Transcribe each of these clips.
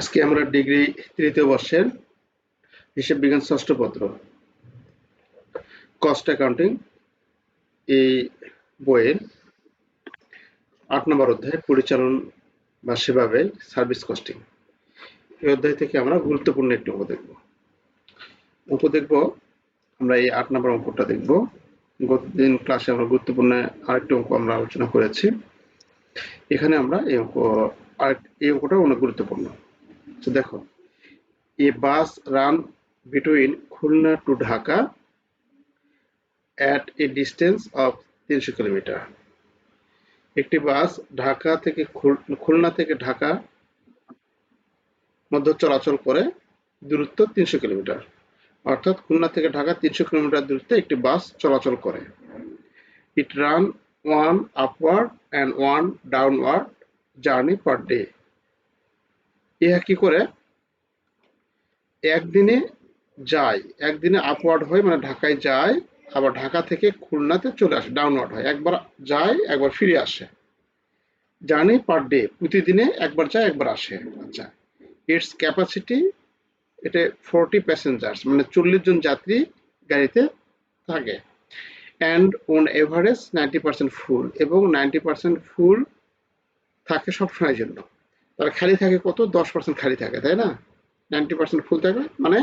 আজকে আমরা ডিগ্রি তৃতীয় বর্ষের হিসেব বিজ্ঞান ষষ্ঠ পত্র কস্ট অ্যাকাউন্টিং এই বইয়ের আট নম্বর অধ্যায় পরিচালন বা ব্যয় সার্ভিস কস্টিং এই অধ্যায় থেকে আমরা গুরুত্বপূর্ণ একটি অঙ্ক দেখব। অঙ্ক দেখব, আমরা এই আট নম্বর অঙ্কটা দেখব। গতদিন ক্লাসে আমরা গুরুত্বপূর্ণ আরেকটি অঙ্ক আমরা আলোচনা করেছি। এখানে আমরা এই অঙ্ক আর এই অঙ্কটা অনেক গুরুত্বপূর্ণ। তো দেখো, a bus run between Khulna to Dhaka at a distance of তিনশো কিলোমিটার। একটি বাস ঢাকা থেকে খুলনা থেকে ঢাকা মধ্যে চলাচল করে দূরত্ব তিনশো কিলোমিটার। অর্থাৎ খুলনা থেকে ঢাকা তিনশো কিলোমিটার দূরত্বে একটি বাস চলাচল করে। It run one upward and one downward journey per day ইহা কি করে? একদিনে যায়, একদিনে আপওয়ার্ড হয় মানে ঢাকায় যায়, আবার ঢাকা থেকে খুলনাতে চলে আসে ডাউনওয়ার্ড হয়। একবার যায়, একবার ফিরে আসে। জার্নি পার ডে, প্রতিদিনে একবার যায়, একবার আসে। আচ্ছা ইটস ক্যাপাসিটি এটা ফোরটি প্যাসেঞ্জার্স মানে চল্লিশ জন যাত্রী গাড়িতে থাকে। And on average ninety percent full এবং নাইনটি পার্সেন্ট ফুল থাকে সব সময়ের জন্য। তাহলে খালি থাকে কত? দশ পার্সেন্ট খালি থাকে, তাই না? নাইনটি পার্সেন্ট ফুল থাকে মানে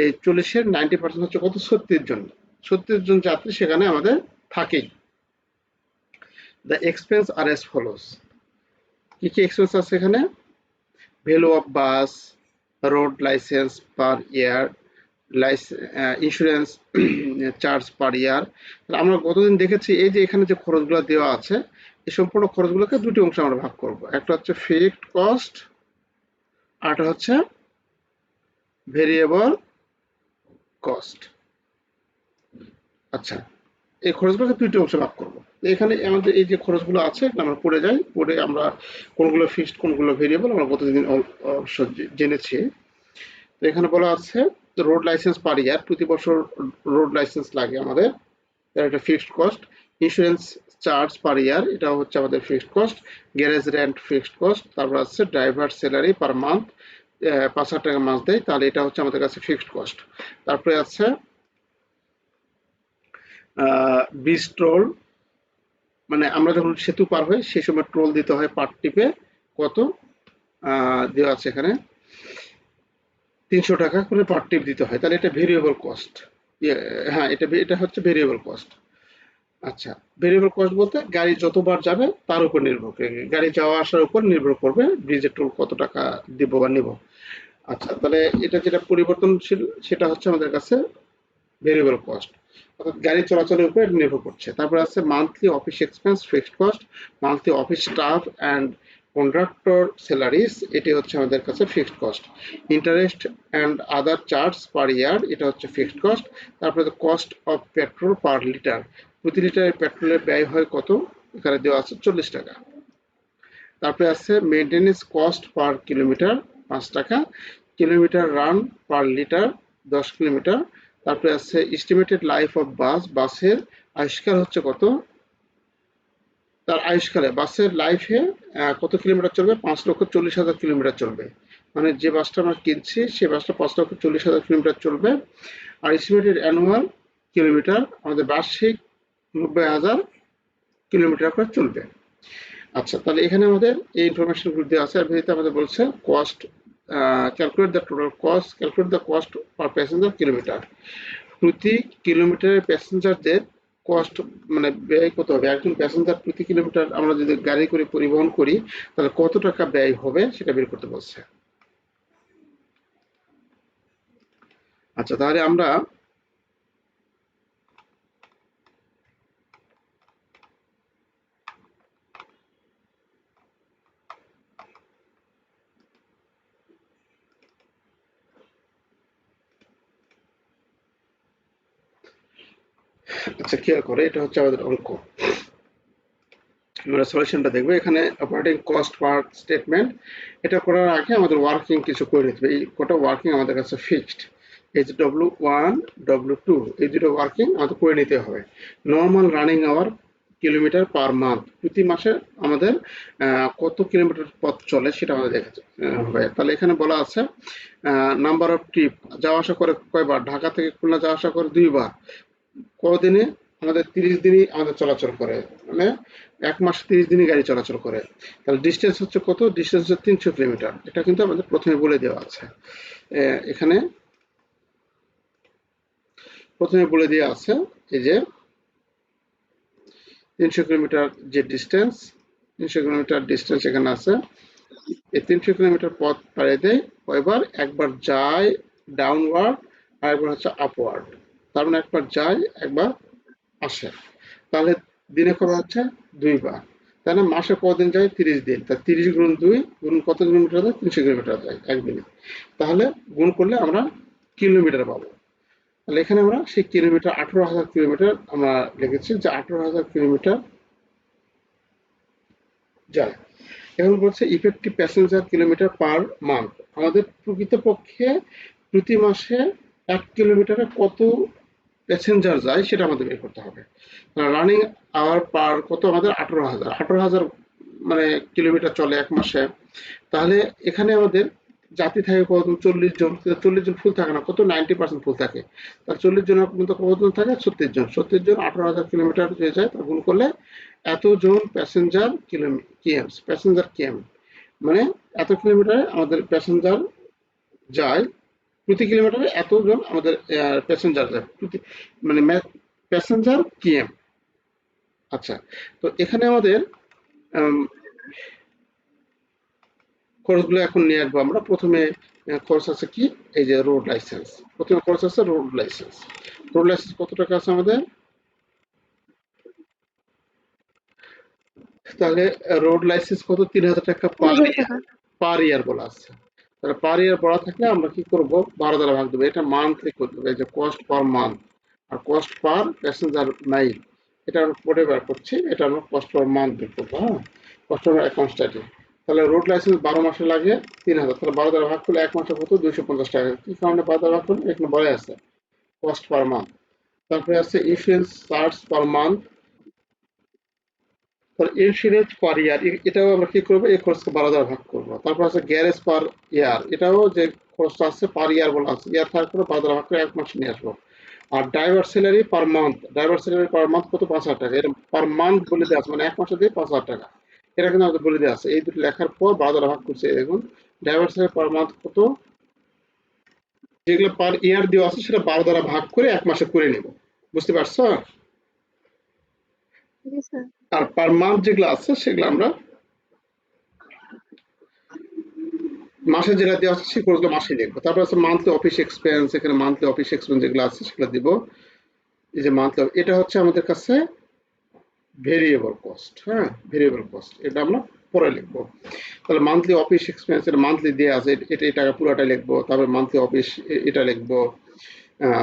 এই চল্লিশের নাইনটি পার্সেন্ট হচ্ছে কত? ছত্রিশ জন। ছত্রিশ জন যাত্রী সেখানে আমাদের থাকেই। The expense are as follows কি কি এক্সপেন্স আছে এখানে? Value of bus, road licence per year insurance charge per year. আমরা গতদিন দেখেছি, এই যে এখানে যে খরচগুলো দেওয়া আছে এই সম্পূর্ণ খরচগুলোকে দুটি অংশে আমরা ভাগ করব। একটা হচ্ছে ফিক্সড কস্ট আরটা হচ্ছে ভেরিয়েবল কস্ট আচ্ছা এই খরচগুলোকে দুইটি অংশে ভাগ করব। এখানে আমাদের এই যে খরচগুলো আছে আমরা পড়ে যাই, পড়ে আমরা কোনগুলো ফিক্সড কোনগুলো ভেরিয়েবল আমরা গতদিন অবশ্য জেনেছি। তো এখানে বলা আছে রোড লাইসেন্স পার ইয়ার প্রতি বছর রোড লাইসেন্স লাগে আমাদের এটা fixed cost insurance charge per year এটা হচ্ছে আমাদের fixed cost garage rent fixed cost তারপর আছে ড্রাইভার স্যালারি পার মান্থ পাঁচ হাজার টাকা মাস দেয়, তাহলে এটা হচ্ছে আমাদের কাছে ফিক্সড কস্ট তারপরে আছে ব্রিজ টোল মানে আমরা যখন সেতু পার হই, সেই সময় টোল দিতে হয় পার টিপে কত? দেওয়া আছে এখানে, তিনশো টাকা করে পার টিপ দিতে হয়, তাহলে এটা ভেরিয়েবল কস্ট হ্যাঁ এটা এটা হচ্ছে ভেরিয়েবল কস্ট আচ্ছা ভেরিয়েবল কস্ট বলতে গাড়ি যতবার যাবে তার উপর নির্ভর করে। গাড়ি যাওয়া আসার উপর নির্ভর করবে ব্রিজের টোল কত টাকা দিব বা নিব। আচ্ছা তাহলে এটা যেটা পরিবর্তনশীল, সেটা হচ্ছে আমাদের কাছে ভেরিয়েবল কস্ট অর্থাৎ গাড়ি চলাচলের উপরে নির্ভর করছে। তারপর আছে monthly office expense fixed cost monthly office staff and contractor salaries এটি হচ্ছে আমাদের কাছে fixed cost interest and other charge per year এটা হচ্ছে ফিক্সড কস্ট তারপরে cost of petrol per litre প্রতি লিটারের পেট্রোলের ব্যয় হয় কত? এখানে দেওয়া আছে চল্লিশ টাকা। তারপরে আছে মেনটেনেন্স কস্ট পার কিলোমিটার পাঁচ টাকা। কিলোমিটার রান পার লিটার দশ কিলোমিটার তারপরে আছে এস্টিমেটেড লাইফ অফ বাস বাসের আবিষ্কার হচ্ছে কত? তার আয়ুষ্কালে বাসের লাইফে কত কিলোমিটার চলবে? পাঁচ লক্ষ চল্লিশ হাজার কিলোমিটার চলবে। মানে যে বাসটা আমরা কিনছি, সে বাসটা পাঁচ লক্ষ চল্লিশ হাজার কিলোমিটার চলবে। আর এস্টিমেটেড অ্যানুয়াল কিলোমিটার আমাদের বার্ষিক নব্বই হাজার কিলোমিটার করে চলবে। আচ্ছা তাহলে এখানে আমাদের এই ইনফরমেশনগুলো দেওয়া আছে। আর ভিতরে আমাদের বলছে cost calculate the total cost calculate the cost per passenger kilometre প্রতি কিলোমিটারের প্যাসেঞ্জারদের কস্ট মানে ব্যয় কত হবে? একজন প্যাসেঞ্জার প্রতি কিলোমিটার আমরা যদি গাড়ি করে পরিবহন করি, তাহলে কত টাকা ব্যয় হবে সেটা বের করতে বলছে। আচ্ছা তাহলে আমরা আচ্ছা খেয়াল করে? এটা হচ্ছে আমাদের অঙ্ক। আমরা সলিউশনটা দেখব। এখানে অপারেটিং কস্ট পার স্টেটমেন্ট এটা করার আগে আমাদের ওয়ার্কিং কিছু করে নিতে হবে। এই কটা ওয়ার্কিং আমাদের কাছে ফিক্সড এই যে ডব্লু ওয়ান ডব্লু টু এই দুটো ওয়ার্কিং আমাদের করে নিতে হবে। Normal running hour kilometre per month প্রতি মাসে আমাদের কত কিলোমিটার পথ চলে সেটা আমাদের দেখা হবে। তাহলে এখানে বলা আছে নাম্বার অফ ট্রিপ যাওয়া আসা করে কয়বার? ঢাকা থেকে খুলনা যাওয়া আসা করে দুইবার। কদিনে আমাদের তিরিশ দিনই আমাদের চলাচল করে। মানে এক মাস তিরিশ দিনই গাড়ি চলাচল করে। তাহলে ডিস্টেন্স হচ্ছে কত? ডিস্টেন্স হচ্ছে তিনশো কিলোমিটার। এটা কিন্তু আমাদের প্রথমে বলে দেওয়া আছে। এখানে প্রথমে বলে দেওয়া আছে এই যে তিনশো কিলোমিটার যে ডিস্টেন্স তিনশো কিলোমিটার ডিস্টেন্স এখানে আছে। এই তিনশো কিলোমিটার পথ পাড়ি দেয়, কয়বার? একবার যায় ডাউনওয়ার্ড আর একবার হচ্ছে আপওয়ার্ড তার মানে একবার যায়, একবার আসে। তাহলে দিনে করা হচ্ছে দুইবার। তাহলে মাসে কদিন যায়? তিরিশ দিন। তা তিরিশ গুণ দুই, গুণ কত কিলোমিটার যায়? তিনশো কিলোমিটার যায় একদিনে তাহলে গুণ করলে আমরা কিলোমিটার পাবো। তাহলে এখানে আমরা সেই কিলোমিটার আঠারো হাজার কিলোমিটার আমরা লিখেছি যে আঠারো হাজার কিলোমিটার যায়। এখন বলছে effective passenger kilometre per month আমাদের প্রকৃতপক্ষে প্রতি মাসে এক কিলোমিটারে কত প্যাসেঞ্জার যায়, সেটা আমাদের বের করতে হবে। রানিং আওয়ার পার কত? আমাদের আঠারো হাজার। আঠারো হাজার মানে কিলোমিটার চলে এক মাসে। তাহলে এখানে আমাদের জাতি থাকে কত? চল্লিশ জন। চল্লিশ জন ফুল থাকে না। কত? নাইনটি পার্সেন্ট ফুল থাকে। তার চল্লিশ জনের পর্যন্ত কতজন থাকে? ছত্রিশ জন। ছত্রিশ জন আঠারো হাজার কিলোমিটার হয়ে যায় তা গুণ করলে এতজন প্যাসেঞ্জার কিলোমি কিএমস প্যাসেঞ্জার কিএম মানে এত কিলোমিটারে আমাদের প্যাসেঞ্জার যায় প্রতি কিলোমিটারে এতজন আমাদের প্যাসেঞ্জার মানে প্যাসেঞ্জার কিএম আচ্ছা তো এখানে আমাদের খরচগুলো এখন নিয়ে আসব আমরা। প্রথমে খরচ আছে কি? এই যে রোড লাইসেন্স প্রথমে খরচ আছে রোড লাইসেন্স রোড লাইসেন্স কত টাকা আছে আমাদের? তাহলে রোড লাইসেন্স কত? তিন হাজার টাকা পার হাজার টাকা। পার ইয়ার বলা আছে। তাহলে পার ইয়ার পড়া থাকলে আমরা কি করব? বারো দ্বারা ভাগ দেবো। এটা মান্থলি করতে হবে যে কস্ট পার মান্থ আর কস্ট পার প্যাসেঞ্জার মাইল এটা আমরা পরে বার করছি, এটা আমরা কস্ট পার মান্থ বের করব হ্যাঁ? কস্ট পার স্টাডি তাহলে রোড লাইসেন্স বারো মাসে লাগে তিন হাজার। তাহলে বারো দ্বারা ভাগ করলে এক মাসে কত? দুইশো পঞ্চাশ টাকা। কি কারণে বারো দ্বারা ভাগ করলে এখানে বলে আছে কস্ট পার মান্থ তারপরে আছে ইন্স্যুরেন্স চার্জ পার মান্থ তাহলে পার ইয়ার এটাও আমরা কি করব? এই খরচকে বারো দ্বারা ভাগ করব। তারপর আছে গ্যারেজ পার ইয়ার এটাও যে খরচটা আছে পার ইয়ার বলা আছে। ইয়ার থাকার পরে বারো দ্বারা ভাগ করে এক মাসে নিয়ে আসব। আর driver salary per month driver salary per month কত? পাঁচ হাজার টাকা। এটা পার মান্থ বলে দেওয়া আছে মানে এক মাসে দিয়ে পাঁচ হাজার টাকা। এটা কিন্তু আমাদের বলে দেওয়া আছে। এই দুটো লেখার পর বারো দ্বারা ভাগ করছে, দেখুন। ড্রাইভার স্যালারি পার মান্থ কত? যেগুলো পার ইয়ার দেওয়া আছে, সেটা বারো দ্বারা ভাগ করে এক মাসে করে নেব। বুঝতে পারছ? আর পার মান্থ যেগুলো আছে, সেগুলো আমরা মাসে যেটা দেওয়া আছে সেগুলো মাসে লিখব তারপর আছে মান্থলি অফিস এক্সপেন্স এখানে মান্থলি অফিস এক্সপেন্স যেগুলো আছে, সেগুলো দিব। এই যে মান্থলি এটা হচ্ছে আমাদের কাছে ভেরিয়েবল কস্ট হ্যাঁ? ভেরিয়েবল কস্ট এটা আমরা পরে লিখব। তাহলে মান্থলি অফিস এক্সপেন্স এটা মান্থলি দেওয়া আছে, এটা এটা পুরোটাই লিখব। তারপর মান্থলি অফিস এটা লিখব।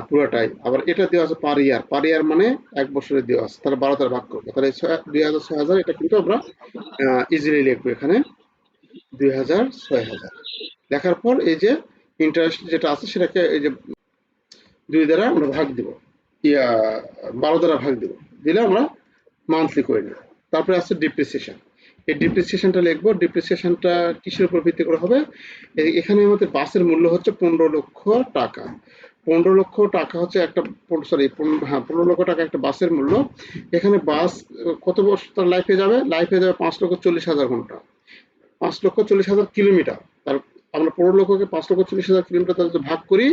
পুরোটাই। আবার এটা দেওয়া আছে পার ইয়ার। পার ইয়ার মানে এক বছরের দেওয়া আছে। তাহলে বারো তার ভাগ করব। তাহলে দুই হাজার ছয় হাজার, এটা কিন্তু আমরা ইজিলি লিখব এখানে। দুই হাজার ছয় হাজার। লেখার পর এই যে ইন্টারেস্ট যেটা আছে, সেটাকে এই যে দুই দ্বারা আমরা ভাগ দিব। ইয়া, বারো দ্বারা ভাগ দিব। দিলে আমরা মান্থলি করে নেব। তারপরে আছে ডিপ্রিসিয়েশন এই ডিপ্রিসিয়েশনটা লিখব। ডিপ্রিসিয়েশনটা কিসের উপর ভিত্তি করে হবে? এখানে আমাদের বাসের মূল্য হচ্ছে পনেরো লক্ষ টাকা। পনেরো লক্ষ টাকা হচ্ছে একটা সরি হ্যাঁ পনেরো লক্ষ টাকা একটা বাসের মূল্য। এখানে বাস, কত বছর তার লাইফে যাবে? লাইফে যাবে পাঁচ লক্ষ চল্লিশ হাজার ঘণ্টা। পাঁচ লক্ষ চল্লিশ হাজার কিলোমিটার তার, আমরা পনেরো লক্ষকে পাঁচ লক্ষ চল্লিশ হাজার কিলোমিটার দ্বারা যদি ভাগ করি,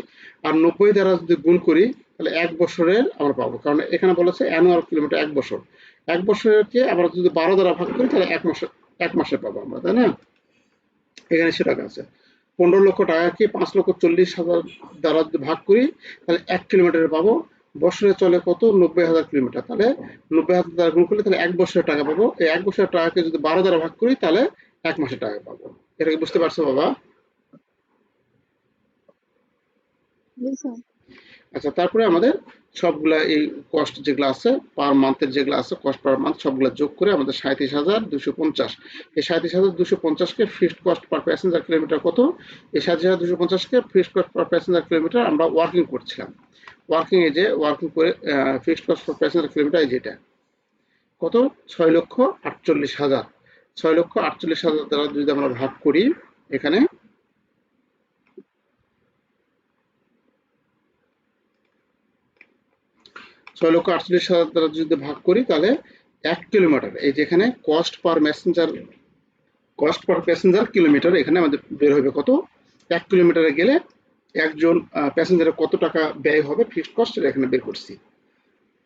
আর নব্বই দ্বারা যদি গুণ করি, তাহলে এক বছরের আমরা পাবো। কারণ এখানে বলেছে অ্যানুয়াল কিলোমিটার এক বছর। এক বছরকে আমরা যদি বারো দ্বারা ভাগ করি, তাহলে এক মাসে এক মাসে পাবো আমরা, তাই না? এখানে সেটা আছে। পনেরো লক্ষ টাকাকে পাঁচ লক্ষ চল্লিশ হাজার দ্বারা ভাগ করি, তাহলে এক কিলোমিটারে পাবো। বছরে চলে কত? নব্বই হাজার কিলোমিটার। তাহলে নব্বই হাজার দ্বারা গুণ করলে তাহলে এক বছরের টাকা পাবো। এই এক বছরের টাকাকে যদি বারো দ্বারা ভাগ করি, তাহলে এক মাসের টাকা পাবো। এটা কি বুঝতে পারছ, বাবা? আচ্ছা তারপরে আমাদের সবগুলা এই কস্ট যেগুলো আছে পার মান্থের যেগুলো আছে কস্ট পার মান্থ সবগুলো যোগ করে আমাদের সাঁত্রিশ হাজার দুশো পঞ্চাশ। এই সাঁত্রিশ হাজার দুশো পঞ্চাশকে fixed cost per passenger kilometre কত? এই সাঁত্রিশ হাজার দুশো পঞ্চাশকে fixed cost per passenger kilometre আমরা ওয়ার্কিং করছিলাম। ওয়ার্কিং এ যে ওয়ার্কিং করে fixed cost per passenger kilometre এই যেটা। কত? ছয় লক্ষ আটচল্লিশ হাজার। ছয় লক্ষ আটচল্লিশ হাজার দ্বারা যদি আমরা ভাগ করি, এখানে ছয় লক্ষ আটচল্লিশ হাজার দ্বারা যদি ভাগ করি, তাহলে এক কিলোমিটার। এই যেখানে cost per messenger cost per passenger kilometre এখানে আমাদের বের হবে কত? এক কিলোমিটারে গেলে একজন প্যাসেঞ্জারের কত টাকা ব্যয় হবে? ফিক্সড কস্ট এটা এখানে বের করছি।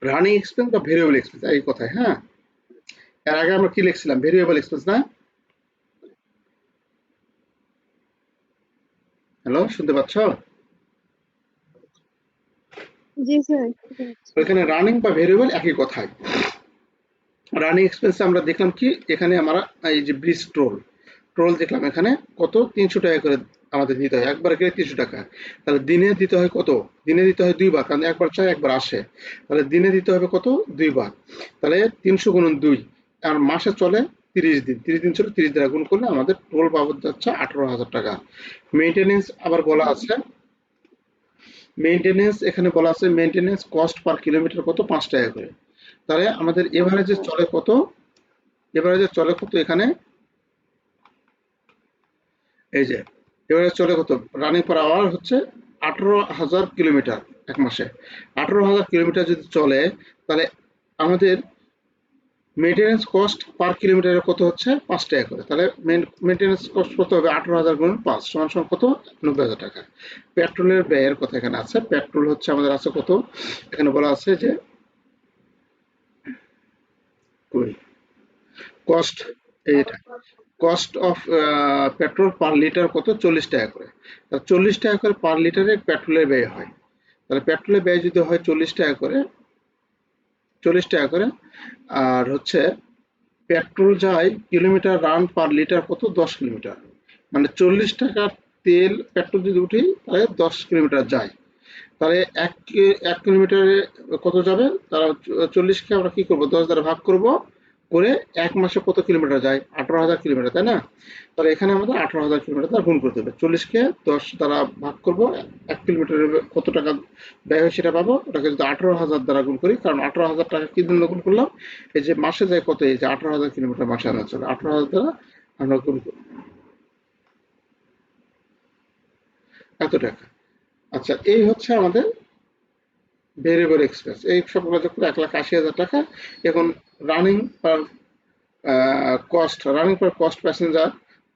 রানিং এক্সপেন্স বা ভেরিয়েবল এক্সপেন্স এই কথায় হ্যাঁ? এর আগে আমরা কি লিখছিলাম? ভেরিয়েবল এক্সপেন্স না? হ্যালো শুনতে পাচ্ছ? এখানে রানিং বা ভেরিয়েবল একই কথাই। রানিং এক্সপেন্স আমরা দেখলাম কি, এখানে আমরা এই যে ব্রিজ টোল টোল দেখলাম এখানে কত? তিনশো টাকা করে আমাদের দিতে হয়। একবার গেলে তিনশো টাকা তাহলে দিনে দিতে হয় কত? দিনে দিতে হয় দুইবার কারণ একবার চাই একবার আসে। তাহলে দিনে দিতে হবে কত? দুইবার তাহলে তিনশো গুণন দুই। আর মাসে চলে তিরিশ দিন। তিরিশ দিন চলে তিরিশ দিন গুণ করলে আমাদের টোল বাবদ যাচ্ছে আঠারো হাজার টাকা। মেনটেনেন্স আবার বলা আছে মেনটেনেন্স এখানে বলা আছে মেনটেনেন্স কস্ট পার কিলোমিটার কত? পাঁচ টাকা করে। তাহলে আমাদের এভারেজে চলে কত? এভারেজে চলে কত এখানে? এই যে এভারেজ চলে কত? রানিং পার আওয়ার হচ্ছে আঠেরো হাজার কিলোমিটার এক মাসে। আঠেরো হাজার কিলোমিটার যদি চলে, তাহলে আমাদের মেনটেনেন্স কস্ট পার কিলোমিটারে কত হচ্ছে? পাঁচ টাকা করে। তাহলে মেনটেনেন্স কস্ট কত হবে? আঠারো হাজার গুণ পাঁচ, সমান সমান কত? নব্বই হাজার টাকা। পেট্রোলের ব্যয়ের কথা এখানে আছে। পেট্রোল হচ্ছে আমাদের আছে কত? এখানে বলা আছে যে কস্ট এইটা। Cost of petrol per litre কত? চল্লিশ টাকা করে। চল্লিশ টাকা করে পার লিটারে পেট্রোলের ব্যয় হয়। তাহলে পেট্রোলের ব্যয় যদি হয় চল্লিশ টাকা করে চল্লিশ টাকা করে। আর হচ্ছে পেট্রোল যায় কিলোমিটার রান পার লিটার কত? দশ কিলোমিটার। মানে চল্লিশ টাকার তেল, পেট্রোল যদি উঠি, তাহলে দশ কিলোমিটার যায়। তাহলে এক এক কিলোমিটারে কত যাবে? তারা চল্লিশকে আমরা কী করব? দশ দ্বারা ভাগ করব। করে এক মাসে কত কিলোমিটার যায়? আঠারো হাজার কিলোমিটার, তাই না? তাহলে এখানে আমাদের আঠারো হাজার কিলোমিটার দ্বারা গুণ করতে হবে চল্লিশকে দশ দ্বারা ভাগ করব, এক কিলোমিটারে কত টাকা ব্যয় হয় সেটা পাবো? ওটাকে যদি আঠারো হাজার দ্বারা গুণ করি, কারণ আঠারো হাজার টাকা কি দিন গুণ করলাম? এই যে মাসে যায় কত? এই যে আঠারো হাজার কিলোমিটার মাসে আনা চলে। আঠারো হাজার দ্বারা আমরা গুণ করি। এত টাকা। আচ্ছা এই হচ্ছে আমাদের ভেরিয়েবল এক্সপেন্স এই সবগুলো এক লাখ আশি হাজার টাকা। এখন running per cost running per cost passenger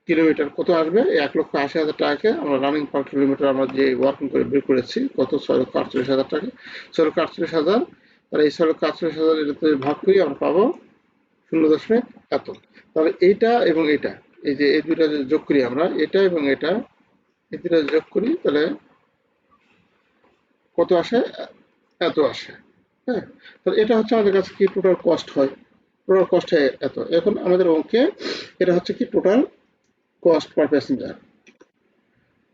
kilometre কত আসবে? এক লক্ষ আশি হাজার টাকাকে আমরা রানিং পার কিলোমিটার আমরা যে ওয়ার্কিং করে বের করেছি, কত? ছয় লক্ষ আটচল্লিশ হাজার টাকা। ছয় লক্ষ আটচল্লিশ হাজার, তাহলে এই ছয় লক্ষ আটচল্লিশ হাজার এটাতে ভাগ করি আমরা পাবো শূন্য দশমিক এত। তাহলে এইটা এবং এটা এই যে এই যদি যোগ করি আমরা, এটা এবং এটা, এই দুইটা যোগ করি, তাহলে কত আসে? এত আসে। হ্যাঁ এটা হচ্ছে আমাদের কাছে কি টোটাল কস্ট হয়? টোটাল কস্ট হয় এত। এখন আমাদের অঙ্কে এটা হচ্ছে কি total cost per passenger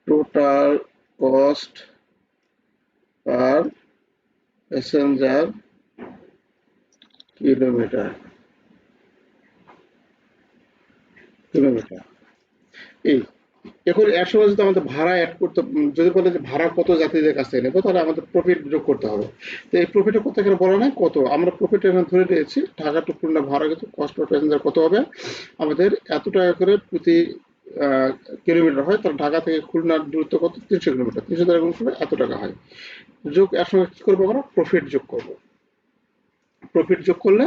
total cost per passenger kilometre kilometre এই এখন সময় যদি আমাদের ভাড়া অ্যাড করতে যদি বলে যে ভাড়া কত যাত্রীদের কাছ থেকে নেব, তাহলে আমাদের প্রফিট যোগ করতে হবে। তো এই প্রফিটের কথা এখানে বলা নাই, কত? আমরা প্রফিট এখানে ধরে নিয়েছি, ঢাকা টু ভাড়া কিন্তু কস্ট পার প্যাসেঞ্জার কত হবে? আমাদের এত টাকা করে প্রতি কিলোমিটার হয়, তাহলে ঢাকা থেকে খুলনার দূরত্ব কত? তিনশো কিলোমিটার তিনশো টাকা গুণ এত টাকা হয়। যোগ এর সঙ্গে কি করব আমরা? প্রফিট যোগ করব। প্রফিট যোগ করলে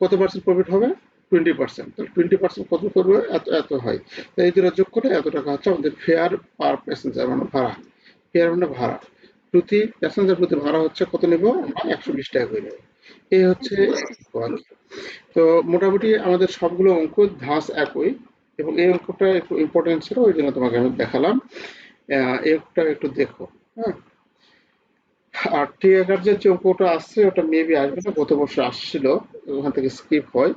কত পার্সেন্ট প্রফিট হবে? টোয়েন্টি পার্সেন্ট তাহলে টোয়েন্টি পার্সেন্ট কত করবে? এত এত হয়। তো এই দুটো যোগ করে এত টাকা হচ্ছে আমাদের ফেয়ার পার প্যাসেঞ্জার মানে ভাড়া। ফেয়ার মানে ভাড়া। প্রতি প্যাসেঞ্জার প্রতি ভাড়া হচ্ছে কত নেব? আমরা একশো বিশ টাকা করে নেব। এই হচ্ছে তো মোটামুটি আমাদের সবগুলো অঙ্ক ধাঁচ একই এবং এই অঙ্কটা একটু ইম্পর্টেন্ট ছিল, ওই জন্য তোমাকে আমি দেখালাম। এই অঙ্কটা একটু দেখো হ্যাঁ। আর টিকাকার যে অঙ্কটা আসছে, ওটা মেবি আসবে না, গত বছর আসছিল, ওখান থেকে স্কিপ হয়।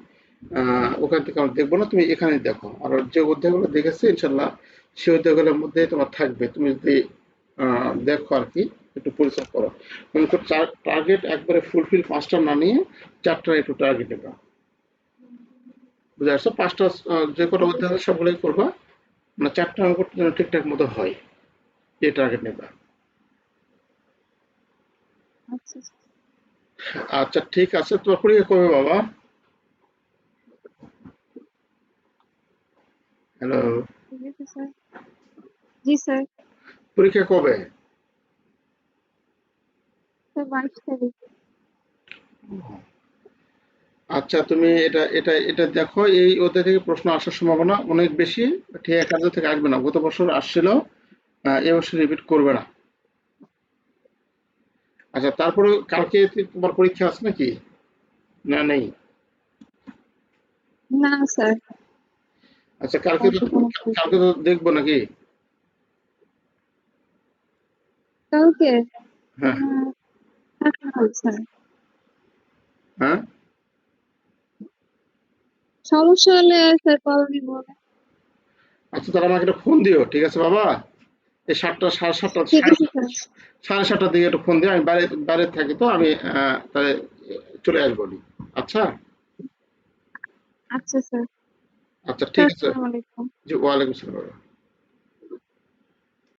ওখান থেকে আমরা দেখব না। তুমি এখানে দেখো। আর যে অধ্যায়গুলো দেখেছি ইনশাল্লাহ সেই অধ্যায়গুলোর মধ্যে তোমার থাকবে। তুমি যদি দেখো আর কি একটু পরিচয় করো। অঙ্ক টার্গেট একবারে ফুলফিল পাঁচটা না নিয়ে চারটা একটু টার্গেট নেবা। বুঝে আসছো? পাঁচটা যে কটা অধ্যায় সবগুলোই করবা। মানে চারটা অঙ্ক যেন ঠিকঠাক মতো হয় এই টার্গেট নেবা। আচ্ছা। আচ্ছা ঠিক আছে। তোমার পরীক্ষা কবে বাবা? হ্যালো জি স্যার পরীক্ষা কবে? আচ্ছা তুমি এটা এটা এটা দেখো এই ওদের থেকে প্রশ্ন আসার সম্ভাবনা অনেক বেশি ঠিক কাজ থেকে আসবে না। গত বছর আসছিল আহ, এবছর রিপিট করবে না। আচ্ছা তারপরে কালকে তোমার পরীক্ষা আছে নাকি? না নেই? না স্যার আচ্ছা কালকে তো কালকে তো দেখব নাকি? কালকে? হ্যাঁ। হ্যাঁ? সমস্যা হলে স্যার আচ্ছা তাহলে আমাকে একটা ফোন দিও ঠিক আছে বাবা? এই সাতটা সাড়ে সাতটা সাড়ে সাতটার দিকে একটু ফোন দিও আমি বাইরে বাইরে থাকি তো আমি তাহলে চলে আসব। আচ্ছা? আচ্ছা স্যার আচ্ছা ঠিক আছে। জি ওয়ালাইকুম আসসালাম।